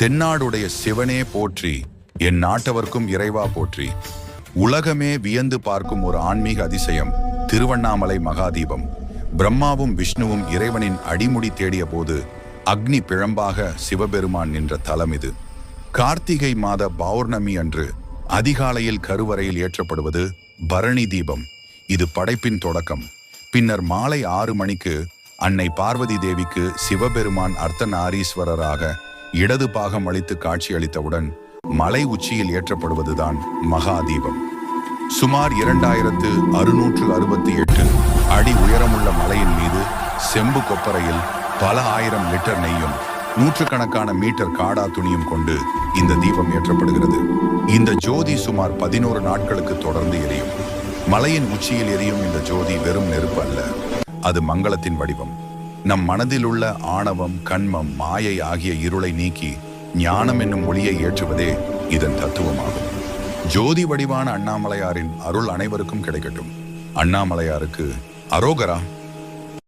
தென்னாடுடைய சிவனே போற்றி என் நாட்டவர்க்கும் இறைவா போற்றி. உலகமே வியந்து பார்க்கும் ஒரு ஆன்மீக அதிசயம் திருவண்ணாமலை மகாதீபம். பிரம்மாவும் விஷ்ணுவும் இறைவனின் அடிமுடி தேடிய போது அக்னி பிழம்பாக சிவபெருமான் நின்ற தலம் இது. கார்த்திகை மாத பௌர்ணமி அன்று அதிகாலையில் கருவறையில் ஏற்றப்படுவது பரணி தீபம். இது படைப்பின் தொடக்கம். பின்னர் மாலை ஆறு மணிக்கு அன்னை பார்வதி தேவிக்கு சிவபெருமான் அர்த்தநாரீஸ்வரராக இடது பாகம் அளித்து காட்சியளித்தவுடன் மலை உச்சியில் ஏற்றப்படுவதுதான் மகாதீபம். சுமார் இரண்டாயிரத்து அறுநூற்று அறுபத்தி எட்டு அடி உயரமுள்ள மலையின் மீது செம்பு கொப்பரையில் பல ஆயிரம் லிட்டர் நெய்யும் நூற்றுக்கணக்கான மீட்டர் காடா துணியும் கொண்டு இந்த தீபம் ஏற்றப்படுகிறது. இந்த ஜோதி சுமார் பதினோரு நாட்களுக்கு தொடர்ந்து எரியும். மலையின் உச்சியில் எரியும் இந்த ஜோதி வெறும் நெருப்பு அல்ல அது மங்களத்தின் வடிவம். நம் மனதில் உள்ள ஆணவம் கண்மம் மாயை ஆகிய இருளை நீக்கி ஞானம் என்னும் ஒளியை ஏற்றுவதே இதன் தத்துவமாகும். ஜோதி வடிவான அண்ணாமலையாரின் அருள் அனைவருக்கும் கிடைக்கட்டும். அண்ணாமலையாருக்கு அரோகரா